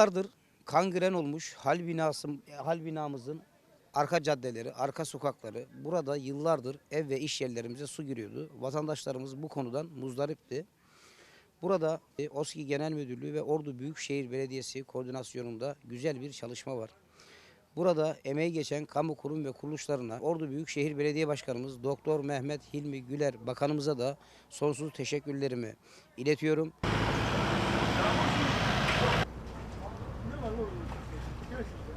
Yıllardır kangren olmuş hal binası hal binamızın arka caddeleri, arka sokakları burada yıllardır ev ve iş yerlerimize su giriyordu. Vatandaşlarımız bu konudan muzdaripti. Burada e, OSKİ Genel Müdürlüğü ve Ordu Büyükşehir Belediyesi koordinasyonunda güzel bir çalışma var. Burada emeği geçen kamu kurum ve kuruluşlarına Ordu Büyükşehir Belediye Başkanımız Doktor Mehmet Hilmi Güler Bakanımıza da sonsuz teşekkürlerimi iletiyorum. Thank you.